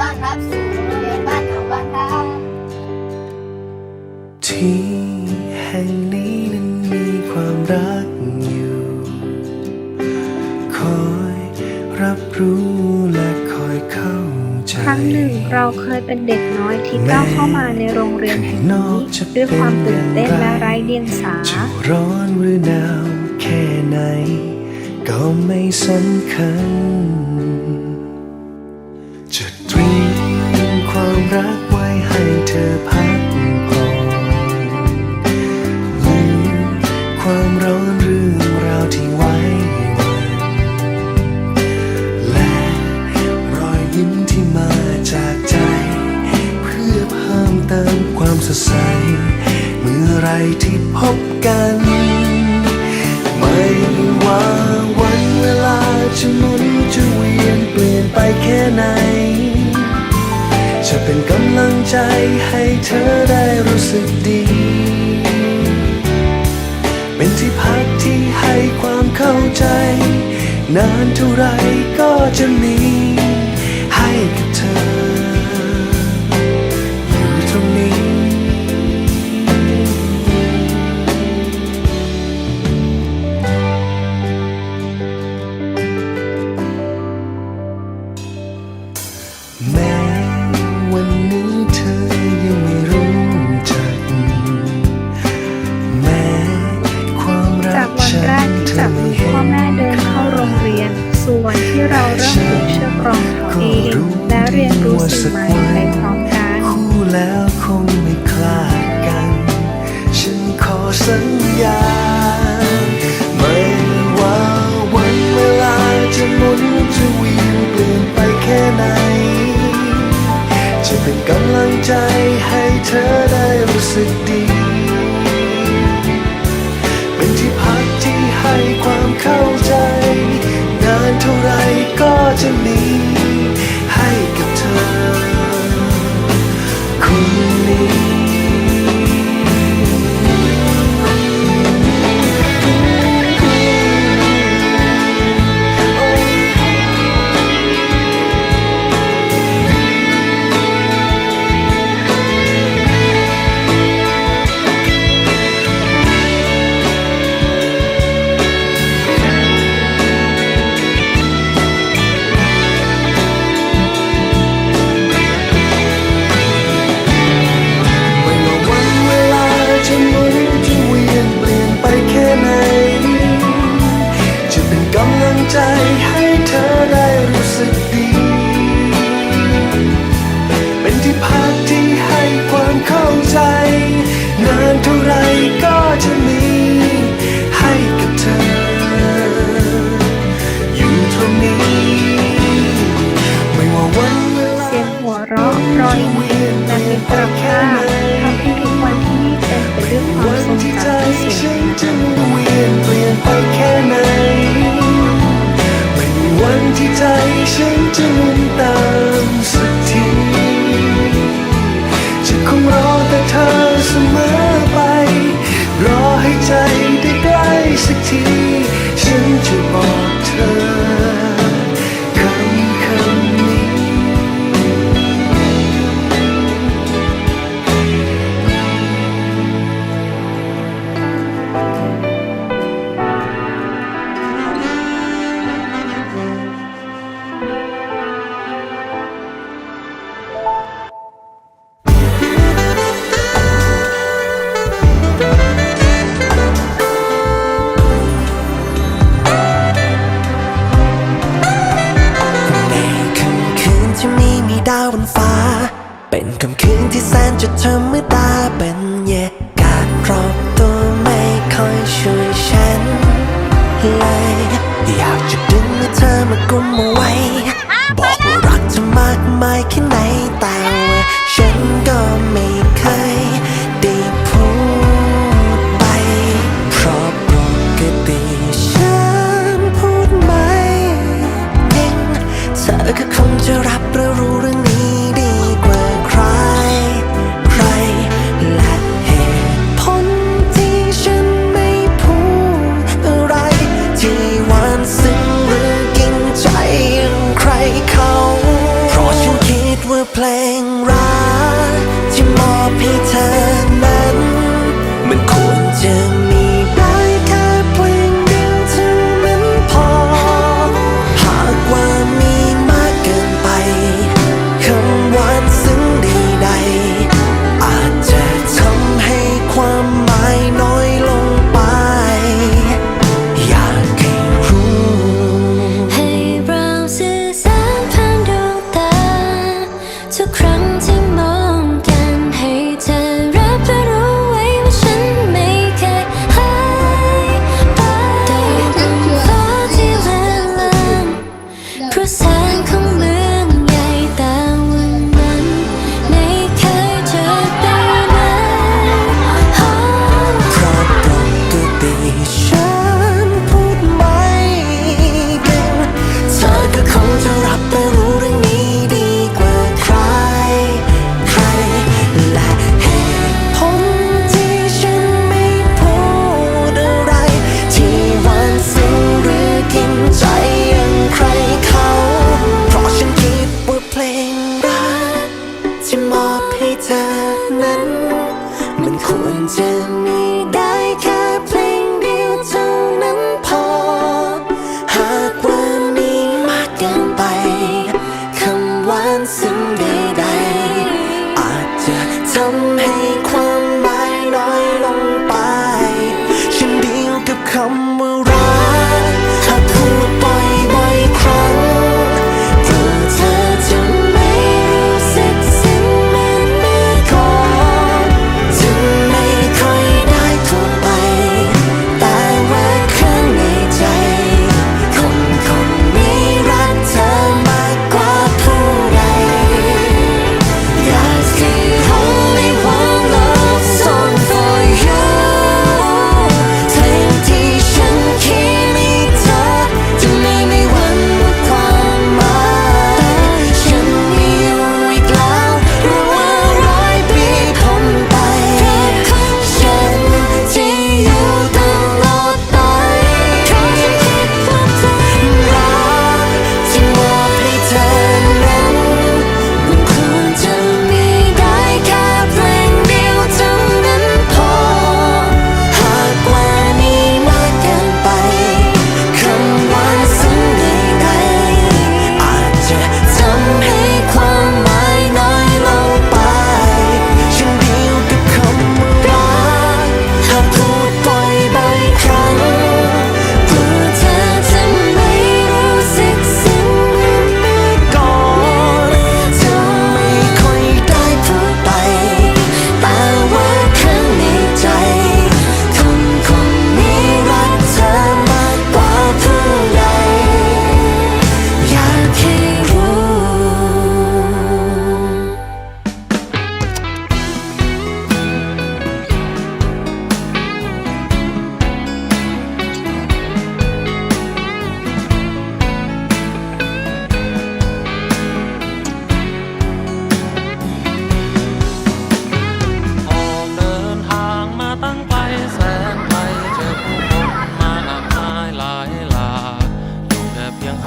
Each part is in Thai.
ต้อนรับสู่โรงเรียนบ้านเขาบ้านท่าที่แห่งนี้นั้นมีความรักอยู่ คอยรับรู้และคอยเข้าใจ ครั้งหนึ่งเราเคยเป็นเด็กน้อยที่ก้าวเข้ามาในโรงเรียนแห่งนี้ด้วยความตื่นเต้นและไร้เดียงสา จะร้อนหรือหนาวแค่ไหน ก็ไม่สำคัญ รักไว้ให้เธอพักผ่อนลืมความร้อนเรื่องราวที่ไว้วันและรอยยิ้มที่มาจากใจ เพื่อเพิ่มเติมความสดใส เมื่อไรที่พบกัน ไม่ว่าวันเวลาจะหมุนจะเวียนเปลี่ยนไปแค่ไหน จะเป็นกำลังใจให้เธอได้รู้สึกดี เป็นที่พักที่ให้ความเข้าใจ นานเท่าไรก็จะมี ที่เราเริ่มฝึกเชือกรองเท้าเอง และเรียนรู้สิ่งใหม่ไปพร้อมกันคู่แล้วคงไม่คลาดกัน ฉันขอสัญญา ไม่ว่าวันเวลาจะหมุนจะเวียนเปลี่ยนไปแค่ไหน จะเป็นกำลังใจใที่แสนจะธรรมดาไป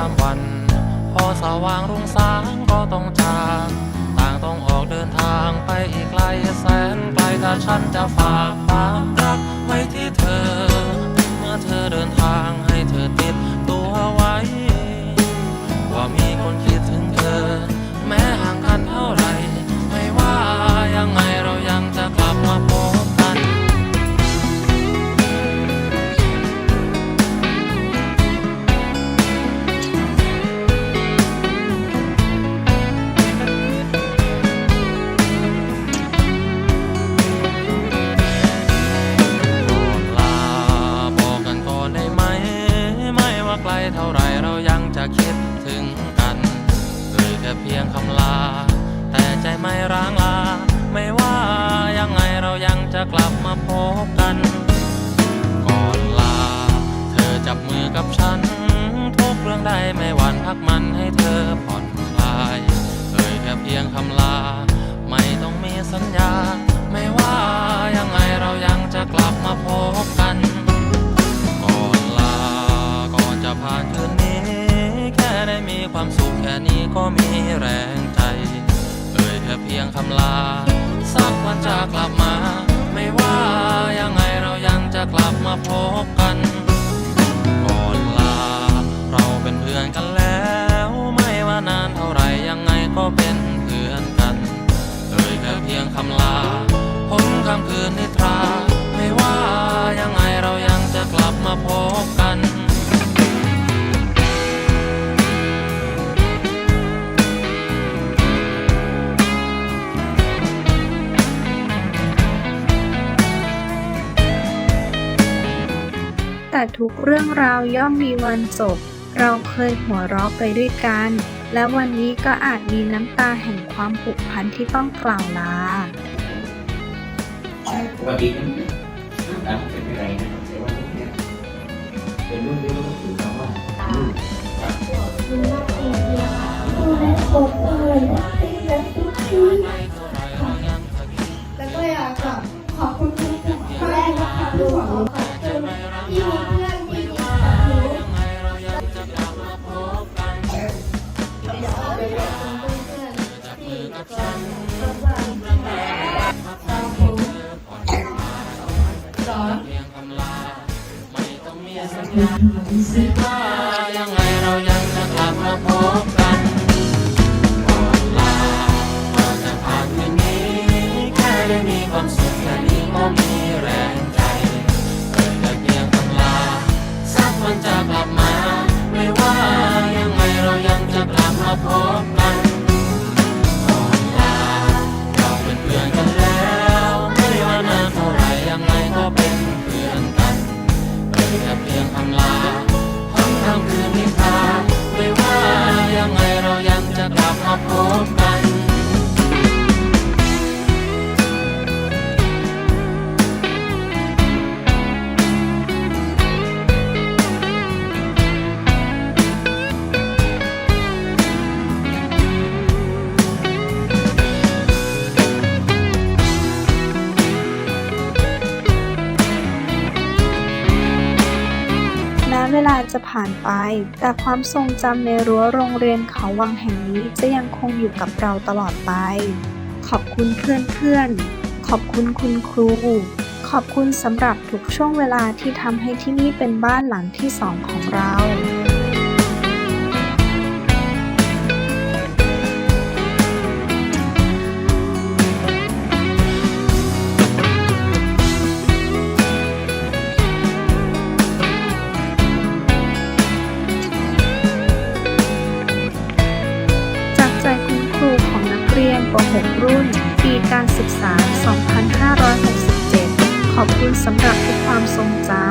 ข้ามวัน พอสว่างรุ่งสางก็ต้องจากต่างต้องออกเดินทางไปอีกไกลแสนไกลถ้าฉันจะฝากความรักไว้ที่เธอ เมื่อเธอเดินทาง ไม่ร้างลา ไม่ว่ายังไงเรายังจะกลับมาพบกัน ก่อนลา เธอจับมือกับฉัน ทุกเรื่องใดไม่หวั่นพักมันให้เธอผ่อนคลายเอ่ยแค่เพียงคำลา ไม่ต้องมีสัญญา ไม่ว่ายังไงเรายังจะกลับมาพบกัน ก่อนลา ก่อนจะผ่านคืนนี้ แค่ได้มีความสุขแค่นี้ก็มีแรง ค่เพียงคำลา สักวันจะกลับมา ไม่ว่ายังไงเรายังจะกลับมาพบ แต่ทุกเรื่องราวย่อมมีวันจบ เราเคยหัวเราะไปด้วยกัน และวันนี้ก็อาจมีน้ำตาแห่งความผูกพันที่ต้องกล่าวลาปกตินั้นนะเป็นอะไรนะครับแต่ว่ารุ่นเนี้ยเป็นรุ่นที่เราต้องถือคำว่ารุ่นครับแล้วก็อยากขอบคุณทุกคนแรกนะคะขอขอ ความสุขแค่นี้ก็มีแรงใจเอ่ยแต่เพียงคำลาสักวันจะกลับมา ไม่ว่ายังไงเรายังจะกลับมาพบกันก่อนลาเราเป็นเพื่อนกันแล้ว ไม่ว่านานเท่าไรยังไงก็เป็นเพื่อนกันเอ่ยแค่เพียงคำลาห้องค่ำคืนนิทราไม่ว่ายังไงเรายังจะกลับมาพบกัน เวลาจะผ่านไป แต่ความทรงจำในรั้วโรงเรียนเขาวังแห่งนี้จะยังคงอยู่กับเราตลอดไป ขอบคุณเพื่อนๆ ขอบคุณคุณครู ขอบคุณสำหรับทุกช่วงเวลาที่ทำให้ที่นี่เป็นบ้านหลังที่สองของเรา การศึกษา 2567 ขอบคุณสำหรับทุกความทรงจำ